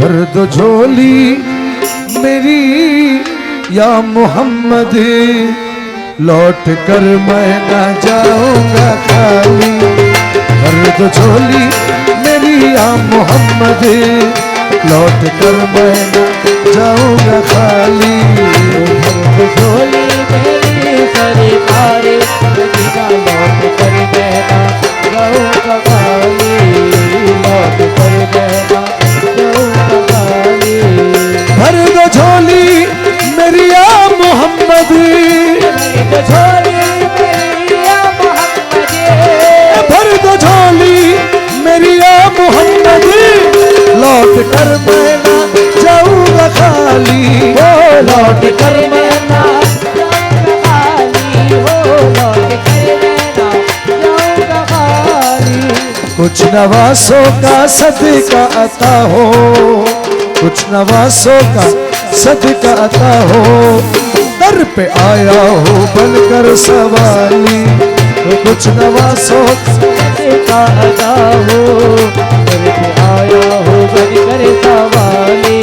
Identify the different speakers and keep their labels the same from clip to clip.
Speaker 1: भर दो झोली मेरी, या मोहम्मद, लौट कर मैं ना जाऊँगा खाली। भर दो झोली मेरी, या मोहम्मद, लौट कर मैं ना जाऊँगा खाली।
Speaker 2: झोली मेरी, सरकार लौट कर देना कर
Speaker 1: मैं जाऊँगा खाली।
Speaker 2: वो लौट कर
Speaker 1: कुछ नवासों का सदका अता हो, कुछ नवासों का सदका अता हो। दर पे आया हो बनकर सवाली कुछ नवासों
Speaker 2: का अदा हो। करके आया हो बन कर सवाली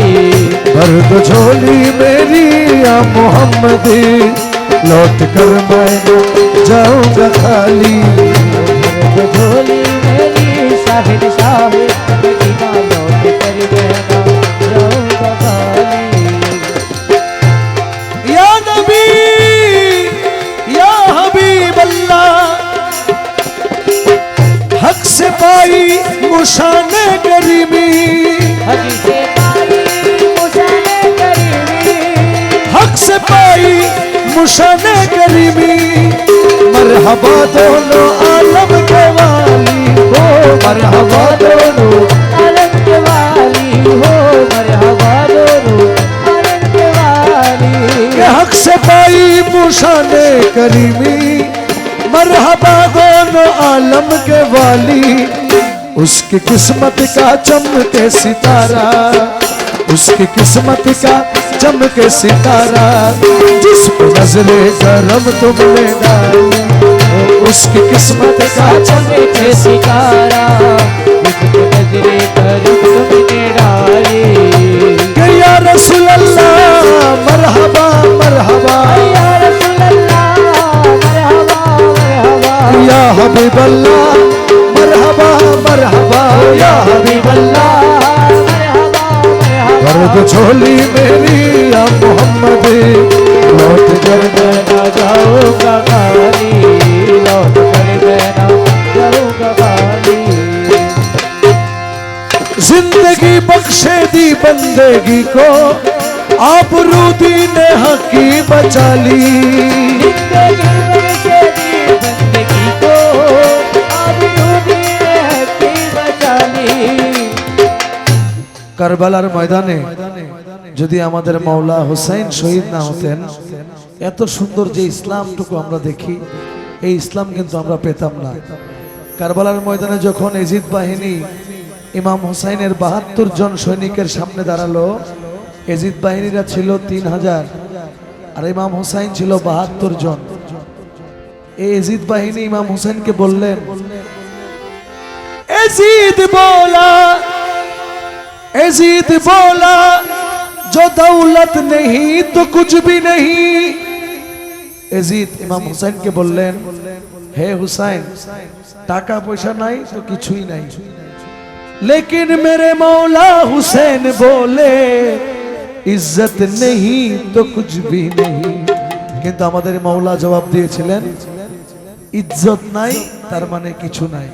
Speaker 1: झोली मेरी या मोहम्मद, लौट कर मैं जाऊँगा खाली।
Speaker 2: झोली मेरी
Speaker 1: साहिब से पाई
Speaker 2: से मुशाने करीमी।
Speaker 1: हक से पाई मुशान करीमी। मरहबा दोनों आलम के वाली हो मरहबा दोनों
Speaker 2: आलम के वाली हो मरहबा दोनों आलम के वाली।
Speaker 1: हक से पाई मुशान करीमी। मरहबा दोनों आलम के वाली, उसकी किस्मत का चमके सितारा, उसकी किस्मत का चमके सितारा, जिस नजरे करम तुमने डाली उसकी किस्मत का
Speaker 2: चमके सितारा नजरे पर तुमने डाली।
Speaker 1: मरहबा मरहबा। हबीब अल्लाह मरहबा मरहबा या हबीब अल्लाह कर दो झोली मेरी या मोहम्मद लौट कर मैं
Speaker 2: ना जाऊँगा खाली लौट कर देना जाऊँगा खाली
Speaker 1: ज़िंदगी बख्शे दी बंदेगी को आप रूदी ने हकी बचा ली। কারবালার ময়দানে যদি আমাদের মাওলা হুসাইন শহীদ না হতেন, এত সুন্দর যে ইসলামটুকু আমরা দেখি, এই ইসলাম কিন্তু আমরা পেতাম না। কারবালার ময়দানে যখন এজিদ বাহিনী ইমাম হুসাইনের বাহাত্তর জন সৈনিকের সামনে দাঁড়াল, এজিদ বাহিনীরা ছিল তিন হাজার, আর ইমাম হুসাইন ছিল বাহাত্তর জন। এই এজিদ বাহিনী ইমাম হুসাইনকে বললেন, এজিদ बोला एजीद बोला जो दौलत नहीं तो कुछ भी नहीं এজিদ ইমাম হুসাইনকে বললেন হে হুসাইন টাকা পয়সা নাই তো কিছুই নাই लेकिन मेरे मौला हुसैन बोले ইজ্জত नहीं तो कुछ भी नहीं কিন্তু আমাদের মৌলা জবাব দিয়েছিলেন ইজ্জত নাই তার মানে কিছু নাই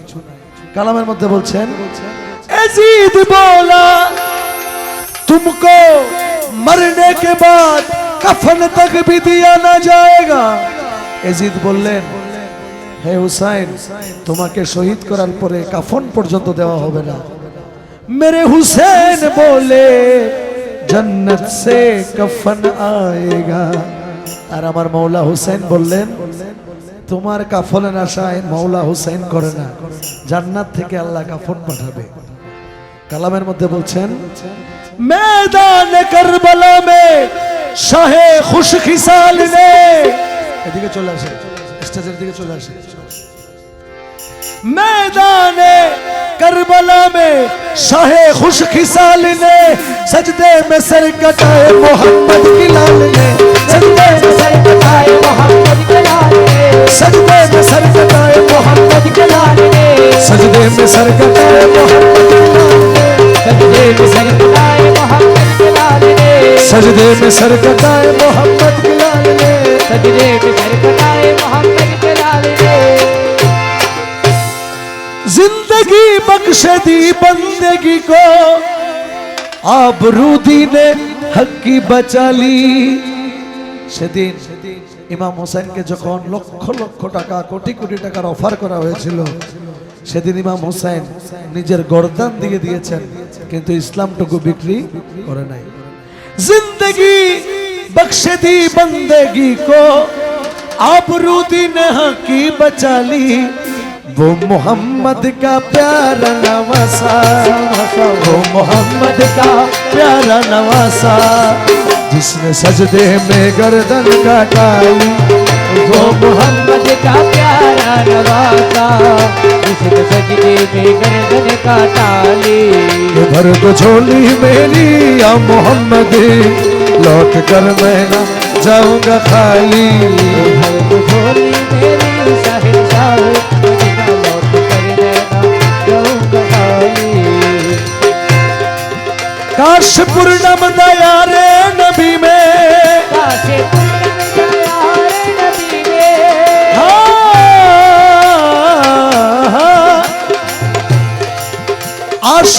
Speaker 1: কালামের মধ্যে বলছেন यजीद बोला, तुमको मरने के बाद कफन तक भी दिया ना जाएगा। এজিদ বললেন হে হুসাইন তোমাকে শহীদ করার পরে কাফন পর্যন্ত দেওয়া হবে না মেরে হুসেন বলে জন্নত সে কফন আয়েগা আর আমার মৌলা হুসেন বললেন তোমার কাফনের আশায় মৌলা হুসেন করে না জান্নাত থেকে আল্লাহ কাফন পাঠাবে কালামের মধ্যে বলছেন मैदान करबला में শাহে খুশ খিসাল নে এদিকে চলে আসে স্টেজের দিকে চলে আসে मैदान करबला में शाहे खुश खिसाल ने सजदे में सर कटाए मोहम्मद की लाल ने सजदे में सर
Speaker 2: कटाए मोहम्मद के लाल ने
Speaker 1: सजदे में सर कटाए मोहम्मद
Speaker 2: के लाल ने
Speaker 1: सजदे में सर कटाए मोहम्मद
Speaker 2: सजदे में सर कटाए मोहम्मद के लाल ने
Speaker 1: सजदे में सर कटाए मोहम्मद की लाल ने
Speaker 2: सजदे में सर कटाए मोहम्मद के लाल ने
Speaker 1: जिंदगी बख्श दी बंदगी को आबरूदी ने हक की बचा ली সেদিন ইমাম হোসেনকে যখন লক্ষ লক্ষ টাকা কোটি কোটি টাকার অফার করা হয়েছিল সেদিন ইমাম হোসেন নিজের গরদান দিয়ে দিয়েছেন কিন্তু ইসলামটুকু বিক্রি করে নাই ज़िंदगी बख्श दी बंदगी को। आबरूदी ने हकी बचा ली। वो मोहम्मद का प्यारा नवासा। वो मोहम्मद का प्यारा नवासा। जिसने सजदे में गर्दन कटाई
Speaker 2: वो मोहम्मद का प्यारा जिसने सजदे में गर्दन का टाली
Speaker 1: भर दो झोली मेरी या मोहम्मद लौट कर मैं ना जाऊँगा खाली।
Speaker 2: हर झोली मेरी लौट कर नैना जाऊँगा खाली।
Speaker 1: काश पूर्णम दया रे नबी में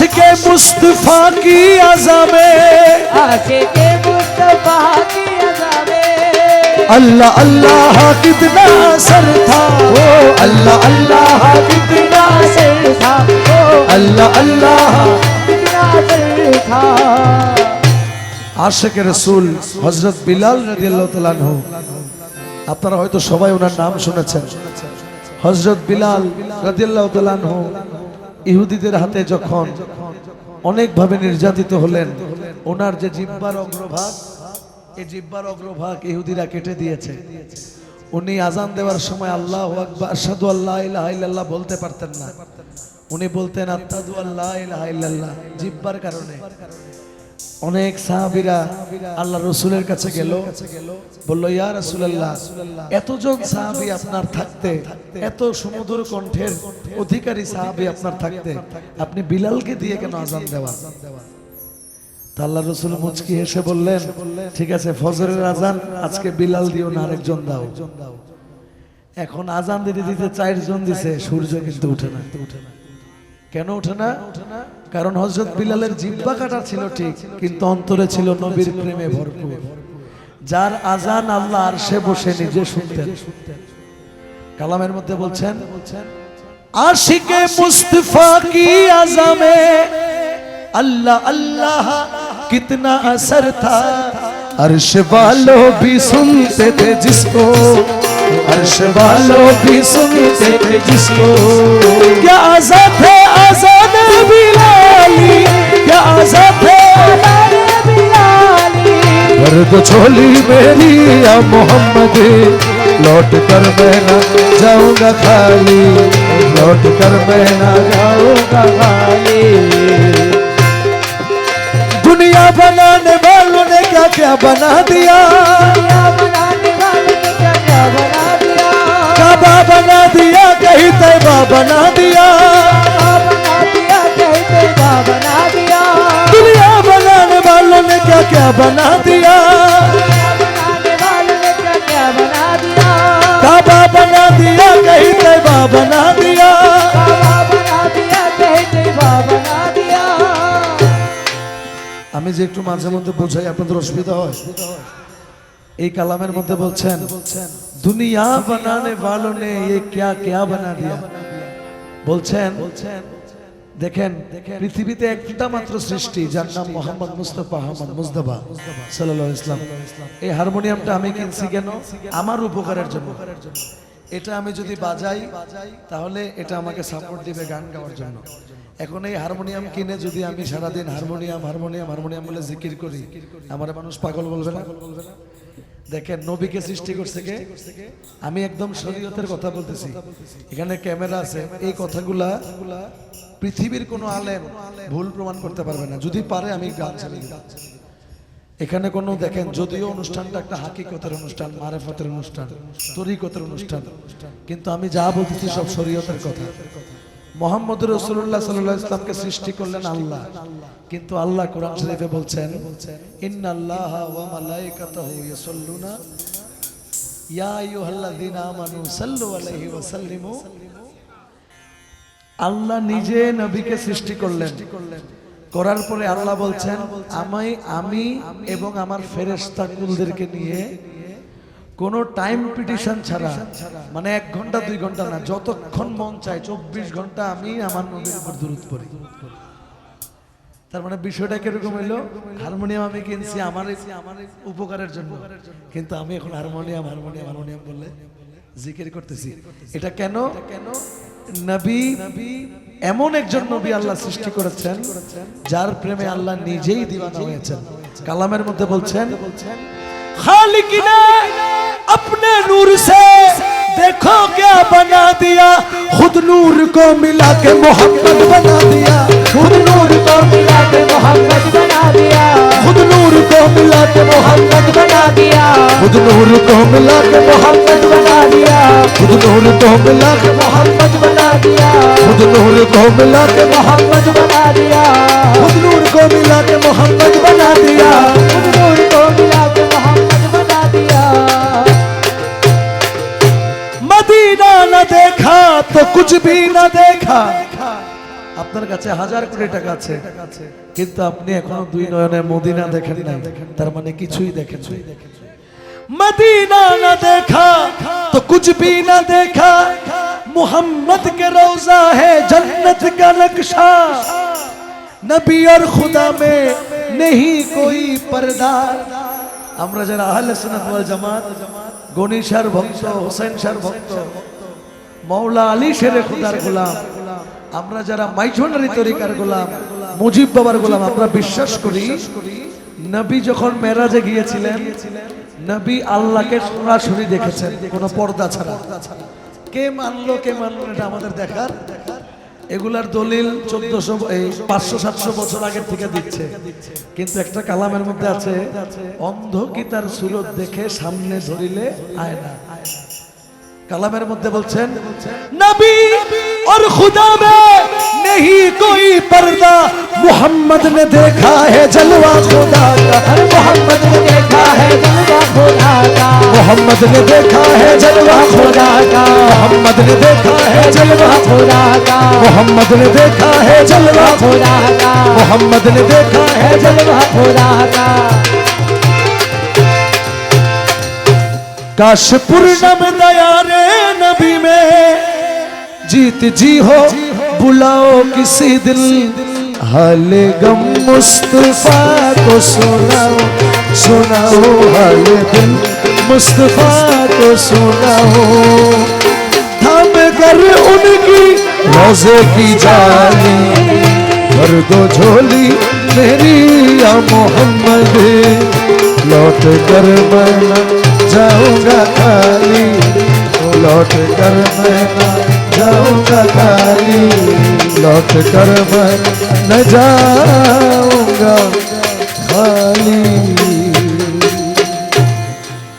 Speaker 1: आशिक मुस्तफा की अजा में
Speaker 2: आशे के मुस्तफा की अज़ा में
Speaker 1: अल्लाह अल्लाह कितना असर था ओ अल्लाह अल्लाह कितना
Speaker 2: असर था ओ
Speaker 1: अल्लाह अल्लाह
Speaker 2: कितना असर था
Speaker 1: আশেখ রসুল হজরত বিলাল রাদিয়াল্লাহু তাআলা আনহু আপনারা হয়তো সবাই ওনার নাম শুনেছেন হজরত বিলাল রাদিয়াল্লাহু তাআলা আনহু ইহুদিদের হাতে যখন অনেকভাবে নির্যাতিত হলেন, ওনার যে জিব্বার অগ্রভাগ, এই জিব্বার অগ্রভাগ ইহুদিরা কেটে দিয়েছে। উনি আজান দেওয়ার সময় আল্লাহ আকবর সাধু আল্লাহ আল্লাহ বলতে পারতেন না। উনি বলতেন আত্মাদু আল্লাহ জিব্বার কারণে। অনেক সাহাবিরা আল্লাহ রসুলের কাছে গেল, বলল, ইয়া রাসূলুল্লাহ, এতজন সাহাবী আপনার থাকতে, এত সুমধুর কণ্ঠের অধিকারী সাহাবী আপনার থাকতে, আপনি বিলালকে দিয়ে কেন আজান দেওয়া আল্লাহ রসুল মুচকি হেসে বললেন, ঠিক আছে, ফজরের আজান, আজকে বিলাল দিও না, আরেকজন দাও। এখন আজান দিতে দিতে চারজন দিছে, সূর্য কিন্তু উঠে না উঠে না। কেন ওঠে না কারণ হজরত বিলালের জিব্বা কাটা ছিল ঠিক কিন্তু অন্তরে ছিল নবীর প্রেমে ভরপুর যার আজান আল্লাহ আর সে বসে নিজে শুনতেন কালামের মধ্যে বলছেন আশিকে মুস্তফা কি আজামে अल्लाह अल्लाह कितना असर था अर्श वालों भी सुनते थे जिसको अर्श वालों भी सुनते थे जिसको। क्या आज़ाद थे आज़ाद बिलाली। क्या आज़ाद कर दो छोली मेरी या मोहम्मद लौट कर मैं ना जाऊँगा खाली। लौट कर मैं ना जाऊँगा खाली। दुनिया बनाने वालों ने क्या क्या बना दिया? काबा बना दिया कहीं तैबा बना दिया दुनिया बनाने वालों ने क्या क्या बना दिया काबा बना दिया कहीं तैबा बना दिया আমি যে একটু মাঝে মধ্যে বোঝাই আপনাদের অসুবিধা হয় এই কালামের মধ্যে বলছেন দুনিয়া বানানে ভালো নে এ কিয়া বানা দিয়া। বলছেন বলছেন দেখেন, পৃথিবীতে একটা মাত্র সৃষ্টি, যার নাম মোহাম্মদ মুস্তফা আহমদ মুস্তফা সাল্লাহ ইসলাম এই হারমোনিয়ামটা আমি কিনছি কেন? আমার উপকারের জন্য। এটা আমি যদি বাজাই, তাহলে এটা আমাকে সাপোর্ট দিবে গান গাওয়ার জন্য। এখন এই হারমোনিয়াম কিনে যদি আমি সারাদিন হারমোনিয়াম হারমোনিয়াম হারমোনিয়াম বলে জিকির করি, আমার মানুষ পাগল বলবে না? দেখেন নবীকে সৃষ্টি করছে কে? আমি একদম শরীয়তের কথা বলতেছি। এখানে ক্যামেরা আছে। এই কথাগুলা পৃথিবীর কোনো আলেম ভুল প্রমাণ করতে পারবে না। যদি পারে, আমি গান দিব। এখানে কোনো দেখেন, যদিও অনুষ্ঠানটা একটা হাকিকতের অনুষ্ঠান, মারেফতের অনুষ্ঠান, তরিকতের অনুষ্ঠান, কিন্তু আমি যা বলতেছি সব শরীয়তের কথা। মোহাম্মদ রসুল্লাহ সাল্লাহ ইসলামকে সৃষ্টি করলেন আল্লাহ। কিন্তু আল্লাহ কোরআন শরীফে বলছেন ইয়া আল্লাহ নিজে নবীকে সৃষ্টি করলেন। করার পরে আল্লাহ বলছেন আমি আমি এবং আমার ফেরেশতা কুলদেরকে নিয়ে কোনো টাইম পিটিশন ছাড়া মানে এক ঘণ্টা দুই ঘণ্টা না যতক্ষণ মন চায় চব্বিশ ঘণ্টা আমি আমার নবীর উপর দূরত পড়ি। তার মানে বিষয়টা কীরকম হইল? হারমোনিয়াম আমি কিনছি আমার আমার উপকারের জন্য। কিন্তু আমি এখন হারমোনিয়াম হারমোনিয়াম হারমোনিয়াম বললে জিকির করতেছি। এটা কেন? কেন নবী এমন একজন নবী আল্লাহ সৃষ্টি করেছেন যার প্রেমে আল্লাহ নিজেই দিওয়ানা হয়েছেন। কালামের মধ্যে বলছেন বলছেন खालिक ने अपने नूर से देखो क्या बना दिया। खुद नूर को मिला के मोहब्बत बना दिया।
Speaker 2: खुद नूर को मिला के मोहम्मद बना दिया।
Speaker 1: खुद नूर को मिला के मोहम्मद
Speaker 2: बना दिया।
Speaker 1: खुद नूर को मिला के मोहम्मद
Speaker 2: बना दिया।
Speaker 1: खुद नूर को मिला के
Speaker 2: मोहम्मद बना दिया।
Speaker 1: खुद नूर को मिला के
Speaker 2: मोहम्मद बना दिया।
Speaker 1: खुद नूर को मिला के मोहम्मद बना না দেখা। আপনার কাছে হাজার কোটি টাকা আছে, কিন্তু আপনি এখনও দুই নয়নে মদিনা দেখেন নাই। তার মানে কিছুই দেখেন মদিনা না দেখা, তো কুছ ভি না দেখা। মোহাম্মদ কে রোজা হে জন্নত কা নকশা। নবী আর খুদা মে নেহি কোই পর্দা। আমরা যারা আহলে সুন্নাত ওয়াল জামাত গণি সার ভক্ত, হোসেন সার ভক্ত মৌলা আলী শেরে খুদার গোলাম। আমরা যারা মাইঝনারি তরিকার গোলাম, মুজিব বাবার গোলাম, আমরা বিশ্বাস করি, নবী যখন মেরাজে গিয়েছিলেন, নবী আল্লাহকে সরাসরি দেখেছেন, কোনো পর্দা ছাড়া। কে মানলো কে মানলো এটা আমাদের দেখার। এগুলার দলিল চোদ্দশো, এই পাঁচশো, সাতশো বছর আগের থেকে দিচ্ছে। কিন্তু একটা কালামের মধ্যে আছে, অন্ধ কি তার সুরত দেখে সামনে ধরিলে আয় না কালামের মধ্যে বলছেন নবী और खुदा में नहीं कोई पर्दा मोहम्मद ने देखा है जलवा खुदा का
Speaker 2: हर मोहम्मद ने देखा है जलवा खुदा का
Speaker 1: मोहम्मद ने देखा है जलवा खुदा का मोहम्मद ने देखा है जलवा
Speaker 2: खुदा का
Speaker 1: मोहम्मद ने देखा है जलवा
Speaker 2: खुदा का
Speaker 1: मोहम्मद ने देखा है
Speaker 2: जलवा खुदा का
Speaker 1: काशपुर नम दया रे नबी में। जीत जी हो, बुलाओ किसी दिल हाल गम मुस्तफ़ा को सुनाओ सुनाओ हाल दिल। मुस्तफ़ा को सुनाओ। थाम कर उनकी रोज़े की जाली भर दो झोली मेरी या मोहम्मद। लौट कर मैं न जाऊँगा खाली लौट कर मैं जाऊँगा खाली। लौट कर मैं न जाऊँगा खाली।